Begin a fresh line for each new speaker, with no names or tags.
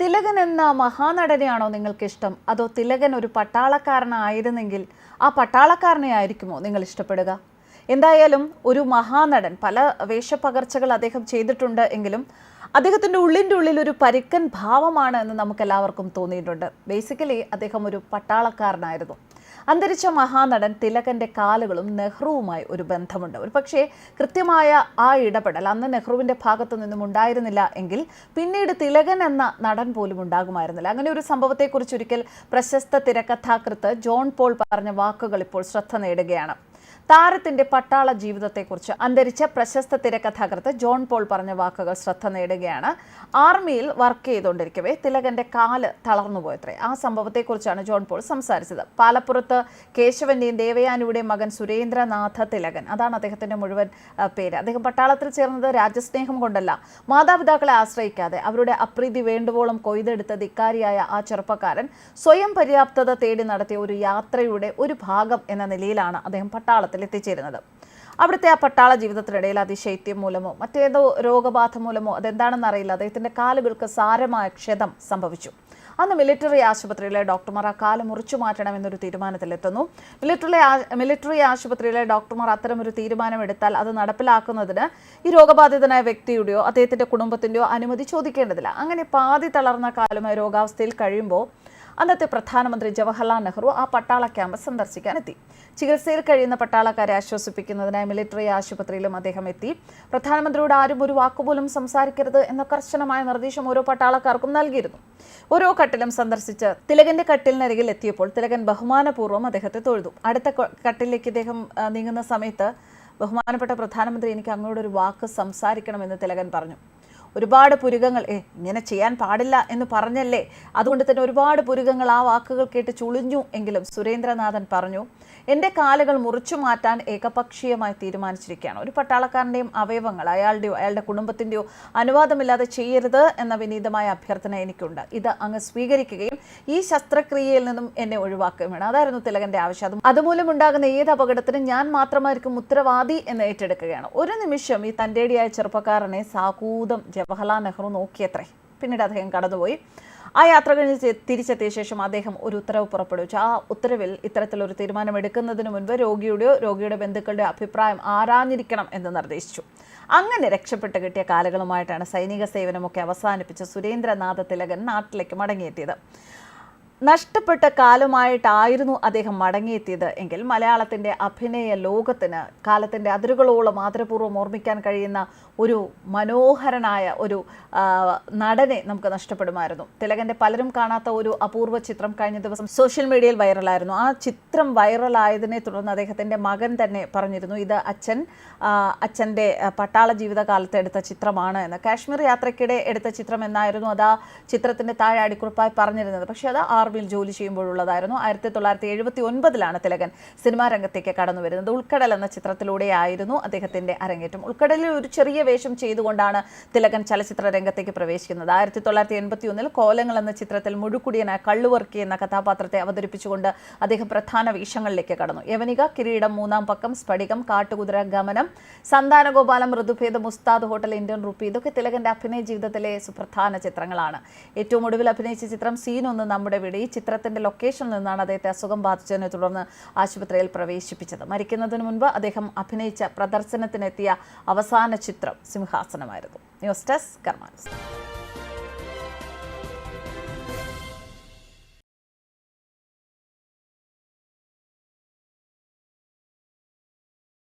തിലകൻ എന്ന മഹാനടനെയാണോ നിങ്ങൾക്ക് ഇഷ്ടം അതോ തിലകൻ ഒരു പട്ടാളക്കാരനായിരുന്നെങ്കിൽ ആ പട്ടാളക്കാരനെ ആയിരിക്കുമോ നിങ്ങൾ ഇഷ്ടപ്പെടുക? എന്തായാലും ഒരു മഹാനടൻ പല വേഷപ്പകർച്ചകൾ അദ്ദേഹം ചെയ്തിട്ടുണ്ട് എങ്കിലും അദ്ദേഹത്തിന്റെ ഉള്ളിന്റെ ഉള്ളിൽ ഒരു പരുക്കൻ ഭാവമാണ് എന്ന് നമുക്ക് എല്ലാവർക്കും തോന്നിയിട്ടുണ്ട്. ബേസിക്കലി അദ്ദേഹം ഒരു പട്ടാളക്കാരനായിരുന്നു. അന്തരിച്ച മഹാനടൻ തിലകന്റെ കാലുകളും നെഹ്റുവുമായി ഒരു ബന്ധമുണ്ട്. ഒരു പക്ഷേ കൃത്യമായ ആ ഇടപെടൽ അന്ന് നെഹ്റുവിന്റെ ഭാഗത്തു നിന്നും ഉണ്ടായിരുന്നില്ല എങ്കിൽ പിന്നീട് തിലകൻ എന്ന നടൻ പോലും ഉണ്ടാകുമായിരുന്നില്ല. അങ്ങനെ ഒരു സംഭവത്തെക്കുറിച്ച് ഒരിക്കൽ പ്രശസ്ത തിരക്കഥാകൃത്ത് ജോൺ പോൾ പറഞ്ഞ വാക്കുകൾ ഇപ്പോൾ ശ്രദ്ധ നേടുകയാണ്. താരത്തിന്റെ പട്ടാള ജീവിതത്തെക്കുറിച്ച് അന്തരിച്ച പ്രശസ്ത തിരക്കഥാകൃത്ത് ജോൺ പോൾ പറഞ്ഞ വാക്കുകൾ ശ്രദ്ധ നേടുകയാണ്. ആർമിയിൽ വർക്ക് ചെയ്തുകൊണ്ടിരിക്കവേ തിലകന്റെ കാൽ തളർന്നുപോയത്രേ. ആ സംഭവത്തെക്കുറിച്ചാണ് ജോൺ പോൾ സംസാരിച്ചത്. പാലപ്പുറത്ത് കേശവന്റെയും ദേവയാനിയുടെയും മകൻ സുരേന്ദ്രനാഥ തിലകൻ. അതാണ് അദ്ദേഹത്തിന്റെ മുഴുവൻ പേര്. അദ്ദേഹം പട്ടാളത്തിൽ ചേർന്നത് രാജ്യസ്നേഹം കൊണ്ടല്ല. മാതാപിതാക്കളെ ആശ്രയിക്കാതെ അവരുടെ അപ്രീതി വേണ്ടുവോളം കൊയ്തെടുത്ത ധിക്കാരിയായ ആ ചെറുപ്പക്കാരൻ സ്വയം പര്യാപ്തത തേടി നടത്തിയ ഒരു യാത്രയുടെ ഒരു ഭാഗം എന്ന നിലയിലാണ് അദ്ദേഹം പട്ടാളത്തിൽ എത്തിച്ചേരുന്നത് അവിടുത്തെ ആ പട്ടാള ജീവിതത്തിനിടയിൽ അതിശൈത്യം മൂലമോ മറ്റേതോ രോഗബാധ മൂലമോ അതെന്താണെന്ന് അറിയില്ല. അദ്ദേഹത്തിന്റെ കാലുകൾക്ക് സാരമായ ക്ഷതം സംഭവിച്ചു. അന്ന് മിലിറ്ററി ആശുപത്രിയിലെ ഡോക്ടർമാർ ആ കാൽ മുറിച്ചു മാറ്റണമെന്നൊരു തീരുമാനത്തിലെത്തുന്നു. മിലിറ്ററി മിലിറ്ററി ആശുപത്രിയിലെ ഡോക്ടർമാർ അത്തരമൊരു തീരുമാനമെടുത്താൽ അത് നടപ്പിലാക്കുന്നതിന് ഈ രോഗബാധിതനായ വ്യക്തിയുടെയോ അദ്ദേഹത്തിന്റെ കുടുംബത്തിന്റെയോ അനുമതി ചോദിക്കേണ്ടതില്ല. അങ്ങനെ പാതി തളർന്ന കാലുമായി രോഗാവസ്ഥയിൽ കഴിയുമ്പോൾ അന്നത്തെ പ്രധാനമന്ത്രി ജവഹർലാൽ നെഹ്റു ആ പട്ടാള ക്യാമ്പ് സന്ദർശിക്കാനെത്തി. ചികിത്സയിൽ കഴിയുന്ന പട്ടാളക്കാരെ ആശ്വസിപ്പിക്കുന്നതിനായി മിലിറ്ററി ആശുപത്രിയിലും അദ്ദേഹം എത്തി. പ്രധാനമന്ത്രിയോട് ആരും ഒരു വാക്കുപോലും സംസാരിക്കരുത് എന്ന കർശനമായ നിർദ്ദേശം ഓരോ പട്ടാളക്കാർക്കും നൽകിയിരുന്നു. ഓരോ കട്ടിലും സന്ദർശിച്ച് തിലകന്റെ കട്ടിലിനരികിൽ എത്തിയപ്പോൾ തിലകൻ ബഹുമാനപൂർവം അദ്ദേഹത്തെ തൊഴുതു. അടുത്ത കട്ടിലേക്ക് ഇദ്ദേഹം നീങ്ങുന്ന സമയത്ത് ബഹുമാനപ്പെട്ട പ്രധാനമന്ത്രി എനിക്ക് അങ്ങോട്ടൊരു വാക്ക് സംസാരിക്കണമെന്ന് തിലകൻ പറഞ്ഞു. ഒരുപാട് പുരുകങ്ങൾ ഏ ഇങ്ങനെ ചെയ്യാൻ പാടില്ല എന്ന് പറഞ്ഞല്ലേ? അതുകൊണ്ട് തന്നെ ഒരുപാട് പുരുകങ്ങൾ ആ വാക്കുകൾ കേട്ട് ചുളിഞ്ഞു എങ്കിലും സുരേന്ദ്രനാഥൻ പറഞ്ഞു എന്റെ കാലുകൾ മുറിച്ചു മാറ്റാൻ ഏകപക്ഷീയമായി തീരുമാനിച്ചിരിക്കുകയാണ്. ഒരു പട്ടാളക്കാരന്റെയും അവയവങ്ങൾ അയാളുടെയോ അയാളുടെ കുടുംബത്തിന്റെയോ അനുവാദമില്ലാതെ ചെയ്യരുത് എന്ന വിനീതമായ അഭ്യർത്ഥന എനിക്കുണ്ട്. ഇത് അങ്ങ് സ്വീകരിക്കുകയും ഈ ശസ്ത്രക്രിയയിൽ നിന്നും എന്നെ ഒഴിവാക്കുകയും വേണം. അതായിരുന്നു തിലകന്റെ ആവശ്യം. അതും അതുമൂലം ഉണ്ടാകുന്ന ഏത് അപകടത്തിനും ഞാൻ മാത്രമായിരിക്കും ഉത്തരവാദി എന്ന് ഏറ്റെടുക്കുകയാണ്. ഒരു നിമിഷം ഈ തന്റെടിയായ ചെറുപ്പക്കാരനെ സാകൂതം ജവഹർലാൽ നെഹ്റു നോക്കിയത്രേ. പിന്നീട് അദ്ദേഹം കടന്നുപോയി. ആ യാത്ര കഴിഞ്ഞ് തിരിച്ചെത്തിയ ശേഷം അദ്ദേഹം ഒരു ഉത്തരവ് പുറപ്പെടുവിച്ചു. ആ ഉത്തരവിൽ ഇത്തരത്തിലൊരു തീരുമാനം എടുക്കുന്നതിന് മുൻപ് രോഗിയുടെയോ രോഗിയുടെ ബന്ധുക്കളുടെ അഭിപ്രായം ആരാഞ്ഞിരിക്കണം എന്ന് നിർദ്ദേശിച്ചു. അങ്ങനെ രക്ഷപ്പെട്ട് കിട്ടിയ കാലുകളുമായിട്ടാണ് സൈനിക സേവനമൊക്കെ അവസാനിപ്പിച്ച് സുരേന്ദ്രനാഥ തിലകൻ നാട്ടിലേക്ക് മടങ്ങിയെത്തിയത്. നഷ്ടപ്പെട്ട കാലമായിട്ടായിരുന്നു അദ്ദേഹം മടങ്ങിയെത്തിയത്. എങ്കിൽ മലയാളത്തിന്റെ അഭിനയ ലോകത്തിന് കാലത്തിന്റെ അതിരുകളോളം ആദരപൂർവം ഓർമ്മിക്കാൻ കഴിയുന്ന ഒരു മനോഹരനായ ഒരു നടനെ നമുക്ക് നഷ്ടപ്പെടുമായിരുന്നു. തിലകന്റെ പലരും കാണാത്ത ഒരു അപൂർവ ചിത്രം കഴിഞ്ഞ ദിവസം സോഷ്യൽ മീഡിയയിൽ വൈറലായിരുന്നു. ആ ചിത്രം വൈറലായതിനെ തുടർന്ന് അദ്ദേഹത്തിന്റെ മകൻ തന്നെ പറഞ്ഞിരുന്നു ഇത് അച്ഛൻ അച്ഛന്റെ പട്ടാള ജീവിതകാലത്ത് എടുത്ത ചിത്രമാണ് എന്ന്. കാശ്മീർ യാത്രയ്ക്കിടെ എടുത്ത ചിത്രം എന്നായിരുന്നു അത് ആ ചിത്രത്തിന്റെ താഴെ അടിക്കുറിപ്പായി പറഞ്ഞിരുന്നത്. പക്ഷേ അത് ആർമിയിൽ ജോലി ചെയ്യുമ്പോഴുള്ളതായിരുന്നു. ആയിരത്തി തൊള്ളായിരത്തി എഴുപത്തി ഒൻപതിലാണ് തിലകൻ സിനിമാ രംഗത്തേക്ക് കടന്നു വരുന്നത്. ഉൾക്കടൽ എന്ന ചിത്രത്തിലൂടെയായിരുന്നു അദ്ദേഹത്തിന്റെ അരങ്ങേറ്റം. ഉൾക്കടലിൽ ഒരു ചെറിയ വേഷം ചെയ്തുകൊണ്ടാണ് തിലകൻ ചലച്ചിത്ര രംഗത്തേക്ക് പ്രവേശിക്കുന്നത്. ആയിരത്തി തൊള്ളായിരത്തി എൺപത്തി ഒന്നിൽ കോലങ്ങൾ എന്ന ചിത്രത്തിൽ മുഴുക്കുടിയനായ കള്ളുവർക്കി എന്ന കഥാപാത്രത്തെ അവതരിപ്പിച്ചുകൊണ്ട് അദ്ദേഹം പ്രധാന വേഷങ്ങളിലേക്ക് കടന്നു. യവനിക കിരീടം മൂന്നാം പക്കം സ്ഫടികം കാട്ടുകുതിര ഗമനം സന്താനഗോപാലം ഋതുഭേദം ഉസ്താദ് ഹോട്ടൽ ഇന്ത്യൻ റുപ്പി ഇതൊക്കെ തിലകന്റെ അഭിനയ ജീവിതത്തിലെ സുപ്രധാന ചിത്രങ്ങളാണ്. ഏറ്റവും ഒടുവിൽ അഭിനയിച്ച ചിത്രം സീൻ ഒന്ന് നമ്മുടെ വീട് ഈ ചിത്രത്തിന്റെ ലൊക്കേഷനിൽ നിന്നാണ് അദ്ദേഹത്തെ അസുഖം ബാധിച്ചതിനെ തുടർന്ന് ആശുപത്രിയിൽ പ്രവേശിപ്പിച്ചത്. മരിക്കുന്നതിന് മുൻപ് അദ്ദേഹം അഭിനയിച്ച പ്രദർശനത്തിനെത്തിയ അവസാന ചിത്രം സിംഹാസനമായിരുന്നു. News desk കർമാൻസ്